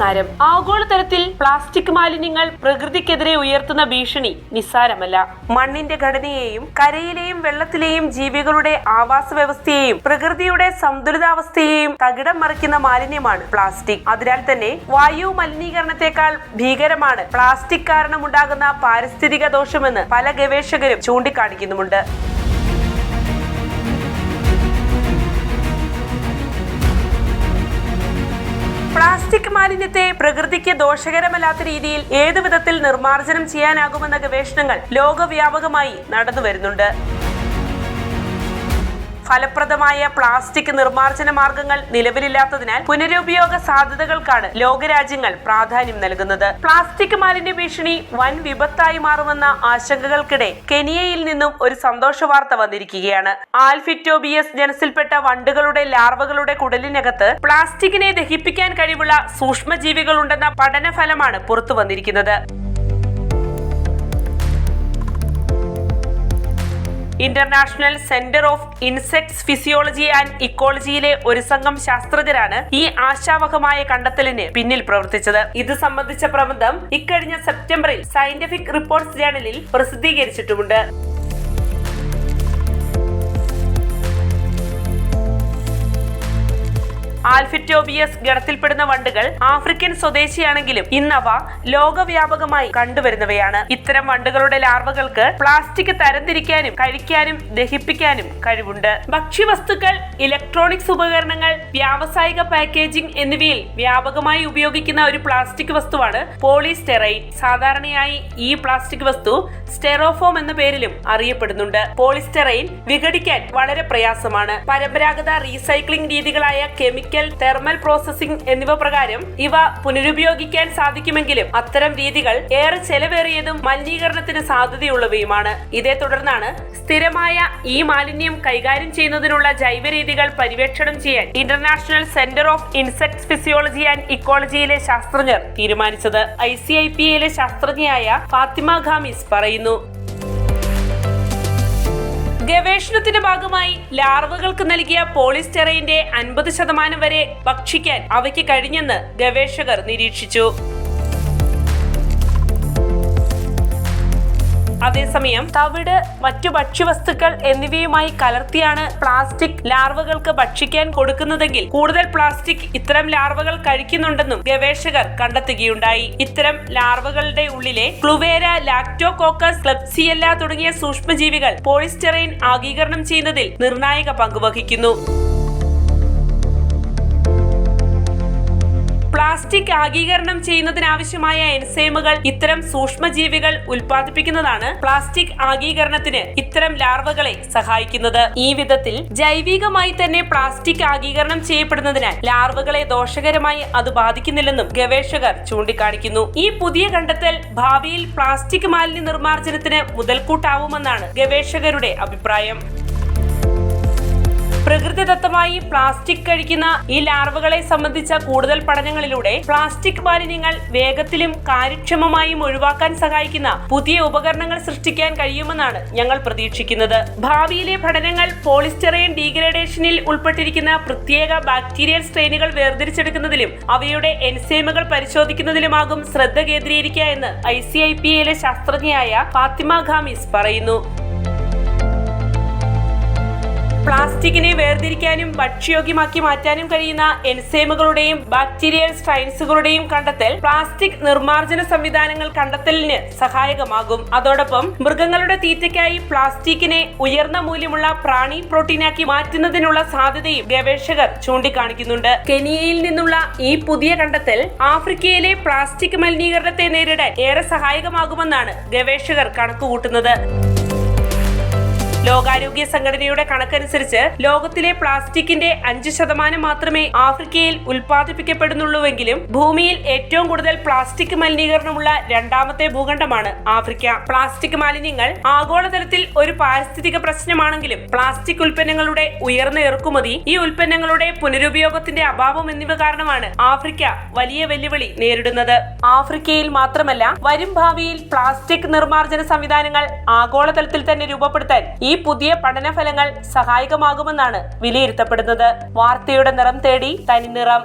നമസ്കാരം ആഗോളതലത്തിൽ പ്ലാസ്റ്റിക് മാലിന്യങ്ങൾ പ്രകൃതിക്കെതിരെ ഉയർത്തുന്ന ഭീഷണി നിസ്സാരമല്ല. മണ്ണിന്റെ ഘടനയെയും കരയിലെയും വെള്ളത്തിലെയും ജീവികളുടെ ആവാസ വ്യവസ്ഥയെയും പ്രകൃതിയുടെ സന്തുലിതാവസ്ഥയെയും തകിടം മറിക്കുന്ന മാലിന്യമാണ് പ്ലാസ്റ്റിക്. അതിനാൽ തന്നെ വായു മലിനീകരണത്തെക്കാൾ ഭീകരമാണ് പ്ലാസ്റ്റിക് കാരണമുണ്ടാകുന്ന പാരിസ്ഥിതിക ദോഷമെന്ന് പല ഗവേഷകരും ചൂണ്ടിക്കാണിക്കുന്നുമുണ്ട്. പ്ലാസ്റ്റിക് മാലിന്യത്തെ പ്രകൃതിക്ക് ദോഷകരമല്ലാത്ത രീതിയിൽ ഏതു വിധത്തിൽ നിർമ്മാർജനം ചെയ്യാനാകുമെന്ന ഗവേഷണങ്ങൾ ലോകവ്യാപകമായി നടന്നു വരുന്നുണ്ട് ഫലപ്രദമായ പ്ലാസ്റ്റിക് നിർമ്മാർജന മാർഗങ്ങൾ നിലവിലില്ലാത്തതിനാൽ പുനരുപയോഗ സാധ്യതകൾക്കാണ് ലോകരാജ്യങ്ങൾ പ്രാധാന്യം നൽകുന്നത്. പ്ലാസ്റ്റിക് മാലിന്യ ഭീഷണി വൻ വിപത്തായി മാറുമെന്ന ആശങ്കകൾക്കിടെ കെനിയയിൽ നിന്നും ഒരു സന്തോഷ വാർത്ത വന്നിരിക്കുകയാണ്. ആൽഫിറ്റോബിയസ് ജനസിൽപ്പെട്ട വണ്ടുകളുടെ ലാർവകളുടെ കുടലിനകത്ത് പ്ലാസ്റ്റിക്കിനെ ദഹിപ്പിക്കാൻ കഴിവുള്ള സൂക്ഷ്മജീവികളുണ്ടെന്ന പഠനഫലമാണ് പുറത്തു വന്നിരിക്കുന്നത് international centre of insects physiology and ഇക്കോളജിയിലെ ഒരു സംഘം ശാസ്ത്രജ്ഞരാണ് ഈ ആശാവഹമായ കണ്ടെത്തലിന് പിന്നിൽ പ്രവർത്തിച്ചത്. ഇത് സംബന്ധിച്ച പ്രബന്ധം ഇക്കഴിഞ്ഞ സെപ്റ്റംബറിൽ സയന്റിഫിക് റിപ്പോർട്ട്സ് ജേണലിൽ പ്രസിദ്ധീകരിച്ചിട്ടുമുണ്ട്. ആൽഫിറ്റോബിയസ് ഗണത്തിൽപ്പെടുന്ന വണ്ടുകൾ ആഫ്രിക്കൻ സ്വദേശിയാണെങ്കിലും ഇന്നവ ലോകവ്യാപകമായി കണ്ടുവരുന്നവയാണ്. ഇത്തരം വണ്ടുകളുടെ ലാർവകൾക്ക് പ്ലാസ്റ്റിക് തരംതിരിക്കാനും കഴിക്കാനും ദഹിപ്പിക്കാനും കഴിവുണ്ട്. ഭക്ഷ്യവസ്തുക്കൾ ഇലക്ട്രോണിക്സ് ഉപകരണങ്ങൾ വ്യാവസായിക പാക്കേജിംഗ് എന്നിവയിൽ വ്യാപകമായി ഉപയോഗിക്കുന്ന ഒരു പ്ലാസ്റ്റിക് വസ്തുവാണ് പോളിസ്റ്റെറൈൻ സാധാരണയായി ഈ പ്ലാസ്റ്റിക് വസ്തു സ്റ്റെറോഫോം എന്ന പേരിലും അറിയപ്പെടുന്നുണ്ട്. പോളിസ്റ്റെറൈൻ വിഘടിക്കാൻ വളരെ പ്രയാസമാണ്. പരമ്പരാഗത റീസൈക്ലിംഗ് രീതികളായ കെമിക്കൽ തെർമൽ പ്രോസസ്സിംഗ് എന്നിവ പ്രകാരം ഇവ പുനരുപയോഗിക്കാൻ സാധിക്കുമെങ്കിലും അത്തരം രീതികൾ ഏറെ ചെലവേറിയതും മലിനീകരണത്തിന് സാധ്യതയുള്ളവയുമാണ്. ഇതേ തുടർന്നാണ് സ്ഥിരമായ ഈ മാലിന്യം കൈകാര്യം ചെയ്യുന്നതിനുള്ള ജൈവ രീതികൾ പര്യവേക്ഷണം ചെയ്യാൻ international centre of insect physiology and ഇക്കോളജിയിലെ ശാസ്ത്രജ്ഞർ തീരുമാനിച്ചത്. ഐ സി ഐ പി യിലെ ശാസ്ത്രജ്ഞയായ ഫാത്തിമ ഖാമിസ് പറയുന്നു. ഗവേഷണത്തിന്റെ ഭാഗമായി ലാർവകൾക്ക് നൽകിയ പോളിസ്റ്റെറൈന്റെ അൻപത് ശതമാനം വരെ ഭക്ഷിക്കാൻ അവയ്ക്ക് കഴിഞ്ഞെന്ന് ഗവേഷകർ നിരീക്ഷിച്ചു. അതേസമയം തവിട് മറ്റു ഭക്ഷ്യവസ്തുക്കൾ എന്നിവയുമായി കലർത്തിയാണ് പ്ലാസ്റ്റിക് ലാർവകൾക്ക് ഭക്ഷിക്കാൻ കൊടുക്കുന്നതെങ്കിൽ കൂടുതൽ പ്ലാസ്റ്റിക് ഇത്തരം ലാർവകൾ കഴിക്കുന്നുണ്ടെന്നും ഗവേഷകർ കണ്ടെത്തുകയുണ്ടായി. ഇത്തരം ലാർവകളുടെ ഉള്ളിലെ ക്ലുവേര ലാക്ടോകോക്കസ് ക്ലബ്സിയല്ല തുടങ്ങിയ സൂക്ഷ്മജീവികൾ പോളിസ്റ്ററൈൻ ആഗീകരണം ചെയ്യുന്നതിൽ നിർണായക പങ്കുവഹിക്കുന്നു പ്ലാസ്റ്റിക് ആഗീകരണം ചെയ്യുന്നതിനാവശ്യമായ എൻസൈമുകൾ ഇത്തരം സൂക്ഷ്മജീവികൾ ഉൽപ്പാദിപ്പിക്കുന്നതാണ് പ്ലാസ്റ്റിക് ആഗീകരണത്തിന് ഇത്തരം ലാർവകളെ സഹായിക്കുന്നത്. ഈ വിധത്തിൽ ജൈവികമായി തന്നെ പ്ലാസ്റ്റിക് ആഗീകരണം ചെയ്യപ്പെടുന്നതിനാൽ ലാർവകളെ ദോഷകരമായി അത് ബാധിക്കുന്നില്ലെന്നും ഗവേഷകർ ചൂണ്ടിക്കാണിക്കുന്നു. ഈ പുതിയ കണ്ടെത്തൽ ഭാവിയിൽ പ്ലാസ്റ്റിക് മാലിന്യ നിർമ്മാർജനത്തിന് മുതൽക്കൂട്ടാവുമെന്നാണ് ഗവേഷകരുടെ അഭിപ്രായം. പ്രകൃതിദത്തമായി പ്ലാസ്റ്റിക് കഴിക്കുന്ന ഈ ലാർവകളെ സംബന്ധിച്ച കൂടുതൽ പഠനങ്ങളിലൂടെ പ്ലാസ്റ്റിക് മാലിന്യങ്ങൾ വേഗത്തിലും കാര്യക്ഷമമായും ഒഴിവാക്കാൻ സഹായിക്കുന്ന പുതിയ ഉപകരണങ്ങൾ സൃഷ്ടിക്കാൻ കഴിയുമെന്നാണ് ഞങ്ങൾ പ്രതീക്ഷിക്കുന്നത്. ഭാവിയിലെ പഠനങ്ങൾ പോളിസ്റ്ററൈൻ ഡീഗ്രേഡേഷനിൽ ഉൾപ്പെട്ടിരിക്കുന്ന പ്രത്യേക ബാക്ടീരിയൽ സ്ട്രെയിനുകൾ വേർതിരിച്ചെടുക്കുന്നതിലും അവയുടെ എൻസൈമുകൾ പരിശോധിക്കുന്നതിലുമാകും ശ്രദ്ധ കേന്ദ്രീകരിക്കുക എന്ന് ഐ സി ഐ പി എയിലെ ശാസ്ത്രജ്ഞയായ ഫാത്തിമ ഖാമിസ് പറയുന്നു. പ്ലാസ്റ്റിക്കിനെ വേർതിരിക്കാനും ഭക്ഷ്യയോഗ്യമാക്കി മാറ്റാനും കഴിയുന്ന എൻസൈമുകളുടെയും ബാക്ടീരിയൽ സ്ട്രൈൻസുകളുടെയും കണ്ടെത്തൽ പ്ലാസ്റ്റിക് നിർമ്മാർജന സംവിധാനങ്ങൾ കണ്ടെത്തലിന് സഹായകമാകും. അതോടൊപ്പം മൃഗങ്ങളുടെ തീറ്റയ്ക്കായി പ്ലാസ്റ്റിക്കിനെ ഉയർന്ന മൂല്യമുള്ള പ്രാണി പ്രോട്ടീനാക്കി മാറ്റുന്നതിനുള്ള സാധ്യതയും ഗവേഷകർ ചൂണ്ടിക്കാണിക്കുന്നുണ്ട്. കെനിയയിൽ നിന്നുള്ള ഈ പുതിയ കണ്ടെത്തൽ ആഫ്രിക്കയിലെ പ്ലാസ്റ്റിക് മലിനീകരണത്തെ നേരിടാൻ ഏറെ സഹായകമാകുമെന്നാണ് ഗവേഷകർ കണക്കുകൂട്ടുന്നത്. ലോകാരോഗ്യ സംഘടനയുടെ കണക്കനുസരിച്ച് ലോകത്തിലെ പ്ലാസ്റ്റിക്കിന്റെ അഞ്ച് ശതമാനം മാത്രമേ ആഫ്രിക്കയിൽ ഉൽപ്പാദിപ്പിക്കപ്പെടുന്നുള്ളൂവെങ്കിലും ഭൂമിയിൽ ഏറ്റവും കൂടുതൽ പ്ലാസ്റ്റിക് മലിനീകരണമുള്ള രണ്ടാമത്തെ ഭൂഖണ്ഡമാണ് ആഫ്രിക്ക. പ്ലാസ്റ്റിക് മാലിന്യങ്ങൾ ആഗോളതലത്തിൽ ഒരു പാരിസ്ഥിതിക പ്രശ്നമാണെങ്കിലും പ്ലാസ്റ്റിക് ഉൽപ്പന്നങ്ങളുടെ ഉയർന്ന ഇറക്കുമതി ഈ ഉൽപ്പന്നങ്ങളുടെ പുനരുപയോഗത്തിന്റെ അഭാവം എന്നിവ കാരണമാണ് ആഫ്രിക്ക വലിയ വെല്ലുവിളി നേരിടുന്നത്. ആഫ്രിക്കയിൽ മാത്രമല്ല വരും ഭാവിയിൽ പ്ലാസ്റ്റിക് നിർമ്മാർജന സംവിധാനങ്ങൾ ആഗോളതലത്തിൽ തന്നെ രൂപപ്പെടുത്താൻ ഈ പുതിയ പഠനഫലങ്ങൾ സഹായകമാകുമെന്നാണ് വിലയിരുത്തപ്പെടുന്നത്. വാർത്തയുടെ നിറം തേടി തനിനിറം.